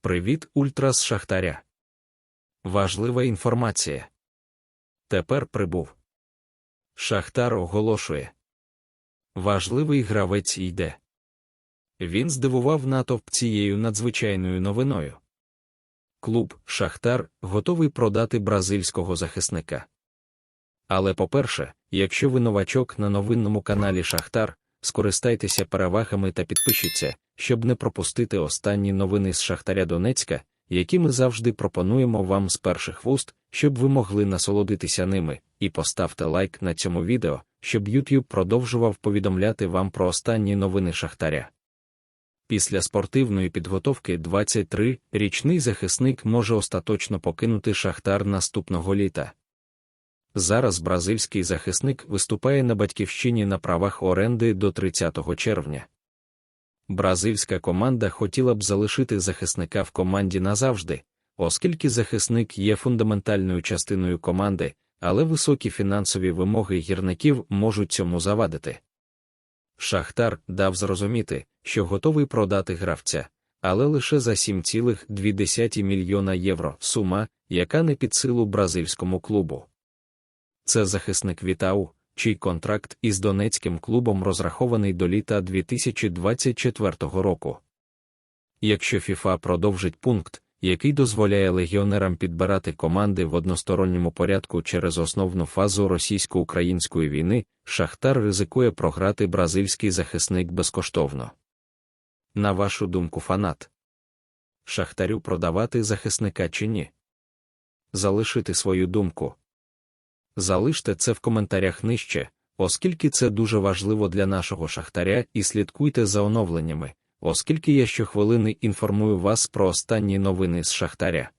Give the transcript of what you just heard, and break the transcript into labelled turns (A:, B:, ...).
A: Привіт, ультра Шахтаря. Важлива інформація. Тепер прибув. Шахтар оголошує. Важливий гравець йде. Він здивував натовп цією надзвичайною новиною. Клуб Шахтар готовий продати бразильського захисника. Але по-перше, якщо ви новачок на новинному каналі Шахтар, скористайтеся перевагами та підпишіться, щоб не пропустити останні новини з Шахтаря Донецька, які ми завжди пропонуємо вам з перших вуст, щоб ви могли насолодитися ними, і поставте лайк на цьому відео, щоб YouTube продовжував повідомляти вам про останні новини Шахтаря. Після спортивної підготовки 23-річний захисник може остаточно покинути Шахтар наступного літа. Зараз бразильський захисник виступає на батьківщині на правах оренди до 30 червня. Бразильська команда хотіла б залишити захисника в команді назавжди, оскільки захисник є фундаментальною частиною команди, але високі фінансові вимоги гірників можуть цьому завадити. Шахтар дав зрозуміти, що готовий продати гравця, але лише за 7,2 мільйона євро сума, яка не під силу бразильському клубу. Це захисник Вітау, чий контракт із донецьким клубом розрахований до літа 2024 року. Якщо ФІФА продовжить пункт, який дозволяє легіонерам підбирати команди в односторонньому порядку через основну фазу російсько-української війни, Шахтар ризикує програти бразильський захисник безкоштовно. На вашу думку, фанат. Шахтарю продавати захисника чи ні? Залишити свою думку. Залиште це в коментарях нижче, оскільки це дуже важливо для нашого шахтаря і слідкуйте за оновленнями, оскільки я щохвилини інформую вас про останні новини з шахтаря.